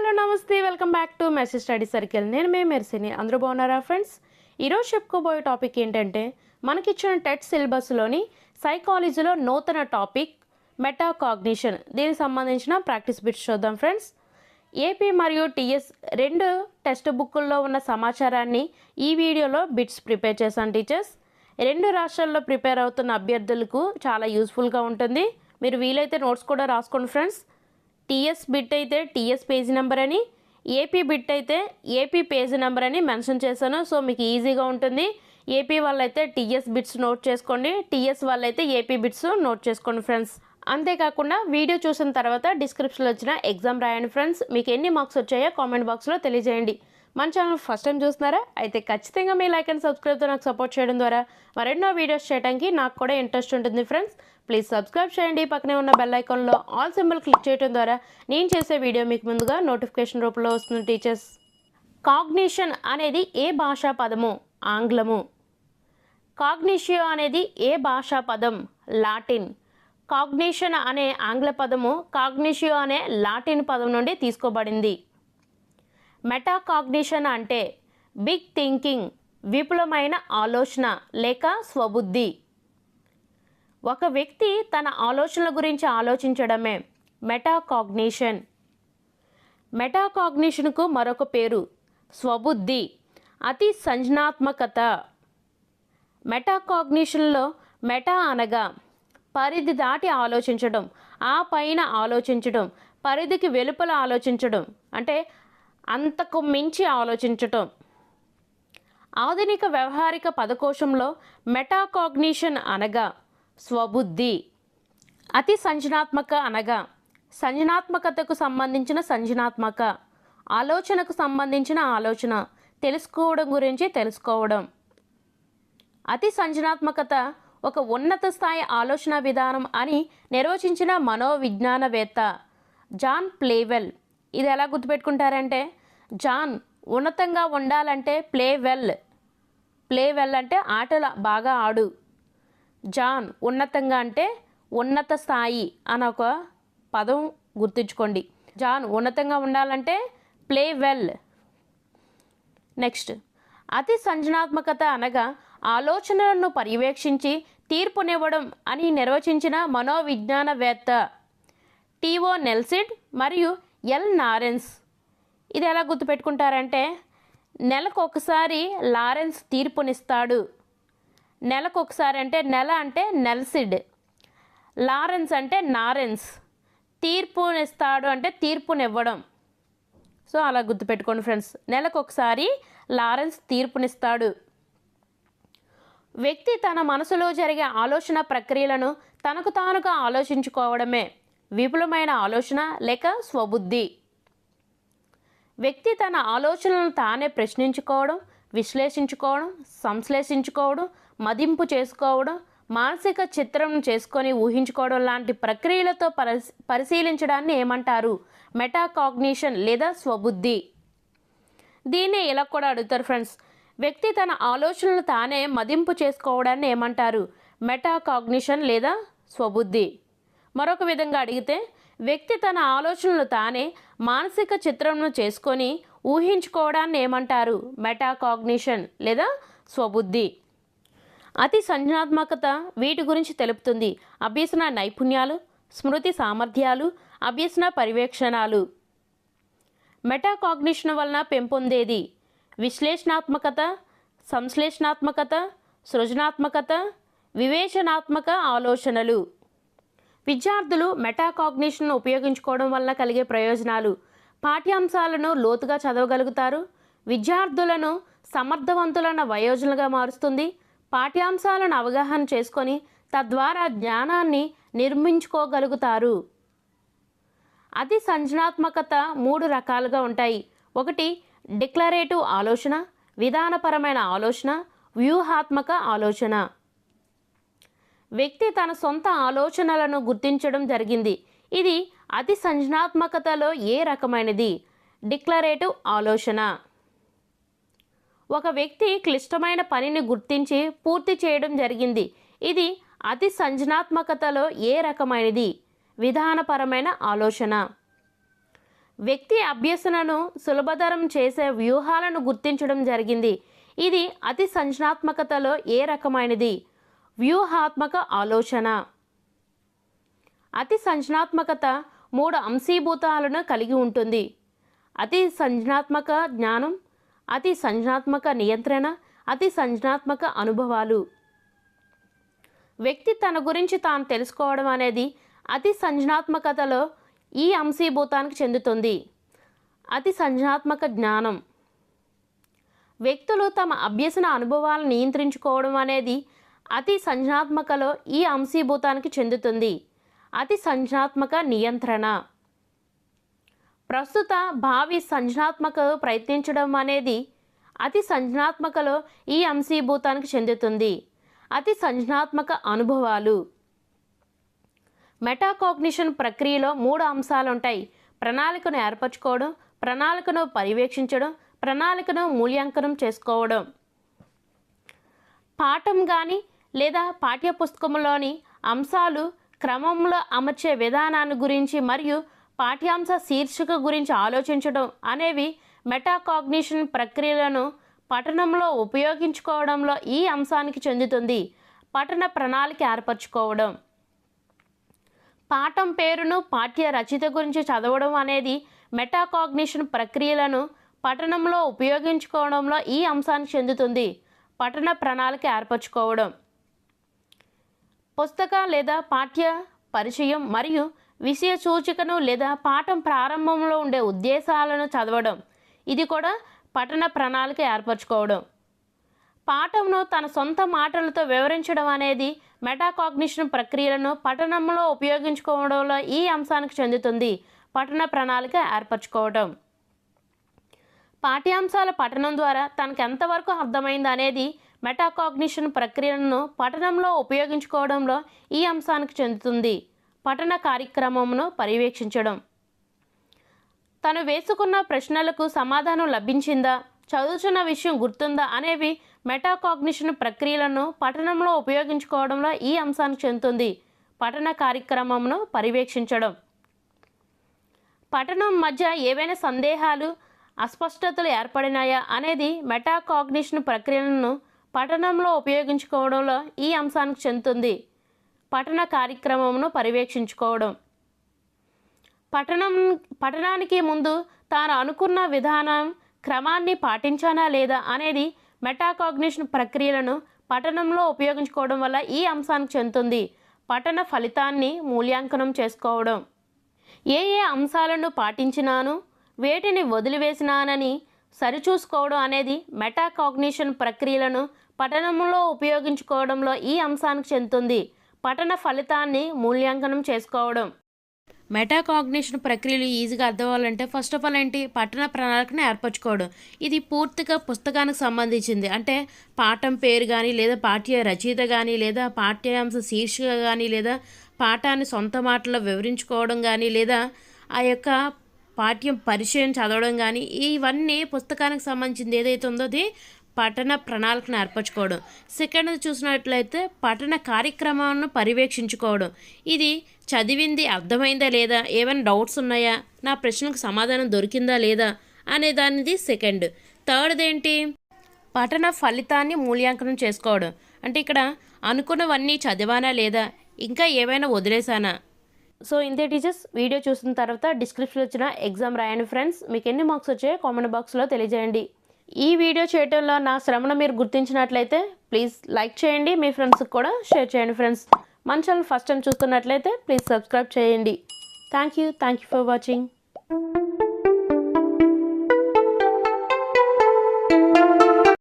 Hello నమస్తే welcome back to message study circle. నేను మే మెర్సిని. అందరూ బాగున్నారా ఫ్రెండ్స్? ఈరోజు చెప్పుకోబోయే టాపిక్ ఏంటంటే మనకిచ్చిన టెట్ సిలబస్లోని సైకాలజీలో నూతన టాపిక్ మెటాకాగ్నిషన్. దీనికి సంబంధించిన ప్రాక్టీస్ బిట్స్ చూద్దాం ఫ్రెండ్స్. ఏపీ మరియు టీఎస్ రెండు టెక్స్ట్ బుక్కుల్లో ఉన్న సమాచారాన్ని ఈ వీడియోలో బిట్స్ ప్రిపేర్ చేశాను టీచర్స్. రెండు రాష్ట్రాల్లో ప్రిపేర్ అవుతున్న అభ్యర్థులకు చాలా యూస్ఫుల్గా ఉంటుంది. మీరు వీలైతే నోట్స్ కూడా రాసుకోండి ఫ్రెండ్స్. టీఎస్ బిట్ అయితే టీఎస్ పేజీ నెంబర్ అని ఏపీ బిట్ అయితే ఏపీ పేజీ నెంబర్ అని మెన్షన్ చేశాను. సో మీకు ఈజీగా ఉంటుంది. ఏపీ వాళ్ళైతే టీఎస్ బిట్స్ నోట్ చేసుకోండి. టీఎస్ వాళ్ళైతే ఏపీ బిట్స్ నోట్ చేసుకోండి ఫ్రెండ్స్. అంతేకాకుండా వీడియో చూసిన తర్వాత డిస్క్రిప్షన్లో వచ్చిన ఎగ్జామ్ రాయండి ఫ్రెండ్స్. మీకు ఎన్ని మార్క్స్ వచ్చాయో కామెంట్ బాక్స్లో తెలియజేయండి. మన ఛానల్ ఫస్ట్ టైం చూస్తున్నారా? అయితే ఖచ్చితంగా మీ లైక్ అండ్ సబ్స్క్రైబ్తో నాకు సపోర్ట్ చేయడం ద్వారా మరెన్నో వీడియోస్ చేయడానికి నాకు కూడా ఇంట్రెస్ట్ ఉంటుంది ఫ్రెండ్స్ ప్లీజ్ సబ్స్క్రైబ్ చేయండి. పక్కనే ఉన్న బెల్ ఐకాన్లో ఆల్ సింబల్ క్లిక్ చేయడం ద్వారా నేను చేసే వీడియో మీకు ముందుగా నోటిఫికేషన్ రూపంలో వస్తుంది టీచర్స్ కాగ్నిషన్ అనేది ఏ భాషా పదము? ఆంగ్లము. కాగ్నిషియో అనేది ఏ భాషా పదం? లాటిన్ కాగ్నిషన్ అనే ఆంగ్ల పదము కాగ్నిషియో అనే లాటిన్ పదం నుండి తీసుకోబడింది. మెటాకాగ్నిషన్ అంటే బిగ్ థింకింగ్ విపులమైన ఆలోచన లేక స్వబుద్ధి. ఒక వ్యక్తి తన ఆలోచనల గురించి ఆలోచించడమే మెటాకాగ్నిషన్. మెటాకాగ్నిషన్కు మరొక పేరు స్వబుద్ధి అతి సంజనాత్మకత మెటాకాగ్నిషన్లో మెటా అనగా పరిధి దాటి ఆలోచించడం ఆ పైన ఆలోచించడం పరిధికి వెలుపల ఆలోచించడం అంటే అంతకు మించి ఆలోచించటం. ఆధునిక వ్యవహారిక పదకోశంలో మెటాకాగ్నిషన్ అనగా స్వబుద్ధి అతి సంజనాత్మక అనగా సంజనాత్మకతకు సంబంధించిన సంజనాత్మక ఆలోచనకు సంబంధించిన ఆలోచన తెలుసుకోవడం గురించి తెలుసుకోవడం. అతి సంజనాత్మకత ఒక ఉన్నత స్థాయి ఆలోచన విధానం అని నిర్వచించిన మనోవిజ్ఞానవేత్త జాన్ ప్లేవెల్ ఇది ఎలా గుర్తుపెట్టుకుంటారంటే జాన్ ఉన్నతంగా ఉండాలంటే ప్లే వెల్. ప్లే వెల్ అంటే ఆటలు బాగా ఆడు. జాన్ ఉన్నతంగా అంటే ఉన్నత స్థాయి అని ఒక పదం గుర్తుంచుకోండి. జాన్ ఉన్నతంగా ఉండాలంటే ప్లే వెల్. నెక్స్ట్ అతి సంజనాత్మకత అనగా ఆలోచనలను పర్యవేక్షించి తీర్పునివ్వడం అని నిర్వచించిన మనోవిజ్ఞానవేత్త టీఓ నెల్సిడ్ మరియు ఎల్ నారెన్స్. ఇది ఎలా గుర్తుపెట్టుకుంటారంటే నెలకు ఒకసారి లారెన్స్ తీర్పునిస్తాడు. నెలకు ఒకసారి అంటే నెల అంటే నెల్సిడ్. లారెన్స్ అంటే నారెన్స్. తీర్పునిస్తాడు అంటే తీర్పునివ్వడం. సో అలా గుర్తుపెట్టుకోండి ఫ్రెండ్స్. నెలకు ఒకసారి లారెన్స్ తీర్పునిస్తాడు. వ్యక్తి తన మనసులో జరిగే ఆలోచన ప్రక్రియలను తనకు తానుగా ఆలోచించుకోవడమే. విపులమైన ఆలోచన లేక స్వబుద్ధి? వ్యక్తి తన ఆలోచనలను తానే ప్రశ్నించుకోవడం విశ్లేషించుకోవడం సంశ్లేషించుకోవడం మదింపు చేసుకోవడం మానసిక చిత్రం చేసుకొని ఊహించుకోవడం లాంటి ప్రక్రియలతో పరిశీ పరిశీలించడాన్ని ఏమంటారు? మెటాకాగ్నిషన్ లేదా స్వబుద్ధి? దీన్ని ఇలా కూడా అడుగుతారు ఫ్రెండ్స్. వ్యక్తి తన ఆలోచనలు తానే మదింపు చేసుకోవడాన్ని ఏమంటారు? మెటాకాగ్నిషన్ లేదా స్వబుద్ధి? మరొక విధంగా అడిగితే వ్యక్తి తన ఆలోచనలు తానే మానసిక చిత్రంను చేసుకొని ఊహించుకోవడాన్ని ఏమంటారు? మెటాకాగ్నిషన్ లేదా స్వబుద్ధి? అతి సంజ్ఞాత్మకత వీటి గురించి తెలుపుతుంది. అభ్యసన నైపుణ్యాలు స్మృతి సామర్థ్యాలు అభ్యసన పర్యవేక్షణాలు. మెటాకాగ్నిషన్ వలన పెంపొందేది? విశ్లేషణాత్మకత సంశ్లేషణాత్మకత సృజనాత్మకత వివేచనాత్మక ఆలోచనలు. విద్యార్థులు మెటాకాగ్నిషన్ను ఉపయోగించుకోవడం వల్ల కలిగే ప్రయోజనాలు. పాఠ్యాంశాలను లోతుగా చదవగలుగుతారు. విద్యార్థులను సమర్థవంతులైన వయోజనులుగా మారుస్తుంది. పాఠ్యాంశాలను అవగాహన చేసుకొని తద్వారా జ్ఞానాన్ని నిర్మించుకోగలుగుతారు. అతి సంజనాత్మకత మూడు రకాలుగా ఉంటాయి. ఒకటి డిక్లరేటివ్ ఆలోచన విధానపరమైన ఆలోచన వ్యూహాత్మక ఆలోచన. వ్యక్తి తన సొంత ఆలోచనలను గుర్తించడం జరిగింది. ఇది అతి సంజనాత్మకతలో ఏ రకమైనది? డిక్లరేటివ్ ఆలోచన. ఒక వ్యక్తి క్లిష్టమైన పనిని గుర్తించి పూర్తి చేయడం జరిగింది. ఇది అతి సంజనాత్మకతలో ఏ రకమైనది? విధానపరమైన ఆలోచన. వ్యక్తి అభ్యసనను సులభతరం చేసే వ్యూహాలను గుర్తించడం జరిగింది. ఇది అతి సంజనాత్మకతలో ఏ రకమైనది? వ్యూహాత్మక ఆలోచన. అతి సంచనాత్మకత మూడు అంశీభూతాలను కలిగి ఉంటుంది. అతి సంజనాత్మక జ్ఞానం అతి సంజనాత్మక నియంత్రణ అతి సంజనాత్మక అనుభవాలు. వ్యక్తి తన గురించి తాను తెలుసుకోవడం అనేది అతి సంజనాత్మకతలో ఈ అంశీభూతానికి చెందుతుంది. అతి సంజనాత్మక జ్ఞానం. వ్యక్తులు తమ అభ్యసన అనుభవాలను నియంత్రించుకోవడం అనేది అతి సంజ్ఞాత్మకలో ఈ అంశీభూతానికి చెందుతుంది. అతి సంజ్ఞాత్మక నియంత్రణ. ప్రస్తుత భావి సంజ్ఞాత్మక ప్రయత్నించడం అనేది అతి సంజ్ఞాత్మకలో ఈ అంశీభూతానికి చెందుతుంది. అతి సంజ్ఞాత్మక అనుభవాలు. మెటాకాగ్నిషన్ ప్రక్రియలో మూడు అంశాలు ఉంటాయి ప్రణాళికను ఏర్పరచుకోవడం ప్రణాళికను పర్యవేక్షించడం ప్రణాళికను మూల్యాంకనం చేసుకోవడం. పాఠం కానీ లేదా పాఠ్యపుస్తకంలోని అంశాలు క్రమంలో అమర్చే విధానాన్ని గురించి మరియు పాఠ్యాంశ శీర్షిక గురించి ఆలోచించడం అనేవి మెటాకాగ్నిషన్ ప్రక్రియలను పఠనంలో ఉపయోగించుకోవడంలో ఈ అంశానికి చెందుతుంది. పఠన ప్రణాళిక ఏర్పరచుకోవడం. పాఠం పేరును పాఠ్య రచయిత గురించి చదవడం అనేది మెటాకాగ్నిషన్ ప్రక్రియలను పఠనంలో ఉపయోగించుకోవడంలో ఈ అంశానికి చెందుతుంది. పఠన ప్రణాళిక ఏర్పరచుకోవడం. పుస్తక లేదా పాఠ్య పరిచయం మరియు విషయ సూచికను లేదా పాఠం ప్రారంభంలో ఉండే ఉద్దేశాలను చదవడం. ఇది కూడా పఠన ప్రణాళిక ఏర్పరచుకోవడం. పాఠంను తన సొంత మాటలతో వివరించడం అనేది మెటాకాగ్నిషన్ ప్రక్రియలను పఠనంలో ఉపయోగించుకోవడంలో ఈ అంశానికి చెందుతుంది. పఠన ప్రణాళిక ఏర్పరచుకోవడం. పాఠ్యాంశాల పఠనం ద్వారా తనకు ఎంతవరకు అర్థమైంది అనేది మెటాకాగ్నిషన్ ప్రక్రియలను పఠనంలో ఉపయోగించుకోవడంలో ఈ అంశానికి చెందుతుంది. పఠన కార్యక్రమమును పర్యవేక్షించడం. తను వేసుకున్న ప్రశ్నలకు సమాధానం లభించిందా? చదువుతున్న విషయం గుర్తుందా? అనేవి మెటాకాగ్నిషన్ ప్రక్రియలను పఠనంలో ఉపయోగించుకోవడంలో ఈ అంశానికి చెందుతుంది. పఠన కార్యక్రమమును పర్యవేక్షించడం. పఠనం మధ్య ఏవైనా సందేహాలు అస్పష్టతలు ఏర్పడినాయా? అనేది మెటాకాగ్నిషన్ ప్రక్రియలను పఠనంలో ఉపయోగించుకోవడంలో ఈ అంశానికి చెందుతుంది. పఠన కార్యక్రమమును పర్యవేక్షించుకోవడం. పఠనం పఠనానికి ముందు తాను అనుకున్న విధానం క్రమాన్ని పాటించానా లేదా అనేది మెటాకాగ్నిషన్ ప్రక్రియలను పఠనంలో ఉపయోగించుకోవడం వల్ల ఈ అంశానికి చెందుతుంది. పఠన ఫలితాన్ని మూల్యాంకనం చేసుకోవడం. ఏ ఏ అంశాలను పాటించినాను వేటిని వదిలివేసినానని సరిచూసుకోవడం అనేది మెటాకాగ్నిషన్ ప్రక్రియలను పఠనంలో ఉపయోగించుకోవడంలో ఈ అంశానికి చెందుతుంది. పఠన ఫలితాన్ని మూల్యాంకనం చేసుకోవడం. మెటాకాగ్నిషన్ ప్రక్రియలు ఈజీగా అర్థమవ్వాలంటే ఫస్ట్ ఆఫ్ ఆల్ ఏంటి? పట్టణ ప్రణాళికను ఏర్పరచుకోవడం. ఇది పూర్తిగా పుస్తకానికి సంబంధించింది. అంటే పాఠం పేరు కానీ లేదా పాఠ్య రచయిత కానీ లేదా పాఠ్యాంశ శీర్షిక కానీ లేదా పాఠాన్ని సొంత మాటల్లో వివరించుకోవడం కానీ లేదా ఆ యొక్క పాఠ్యం పరిచయం చదవడం కానీ ఇవన్నీ పుస్తకానికి సంబంధించింది ఏదైతే ఉందో అది పఠన ప్రణాళికను ఏర్పరచుకోవడం. సెకండ్ చూసినట్లయితే పఠన కార్యక్రమాలను పర్యవేక్షించుకోవడం. ఇది చదివింది అర్థమైందా లేదా? ఏమైనా డౌట్స్ ఉన్నాయా? నా ప్రశ్నకు సమాధానం దొరికిందా లేదా? అనే దానిది సెకండ్. థర్డ్ ఏంటి పఠన ఫలితాన్ని మూల్యాంకనం చేసుకోవడం. అంటే ఇక్కడ అనుకున్నవన్నీ చదివానా లేదా? ఇంకా ఏమైనా వదిలేసానా సో ఇంతే టీచర్స్. వీడియో చూసిన తర్వాత డిస్క్రిప్షన్ వచ్చిన ఎగ్జామ్ రాయండి ఫ్రెండ్స్. మీకు ఎన్ని మార్క్స్ వచ్చాయో కామెంట్ బాక్స్లో తెలియజేయండి. ఈ వీడియో చేయటంలో నా శ్రమను మీరు గుర్తించినట్లయితే ప్లీజ్ లైక్ చేయండి. మీ ఫ్రెండ్స్కి కూడా షేర్ చేయండి ఫ్రెండ్స్ మన ఛానల్ ఫస్ట్ టైం చూస్తున్నట్లయితే ప్లీజ్ సబ్స్క్రైబ్ చేయండి. Thank you thank you for watching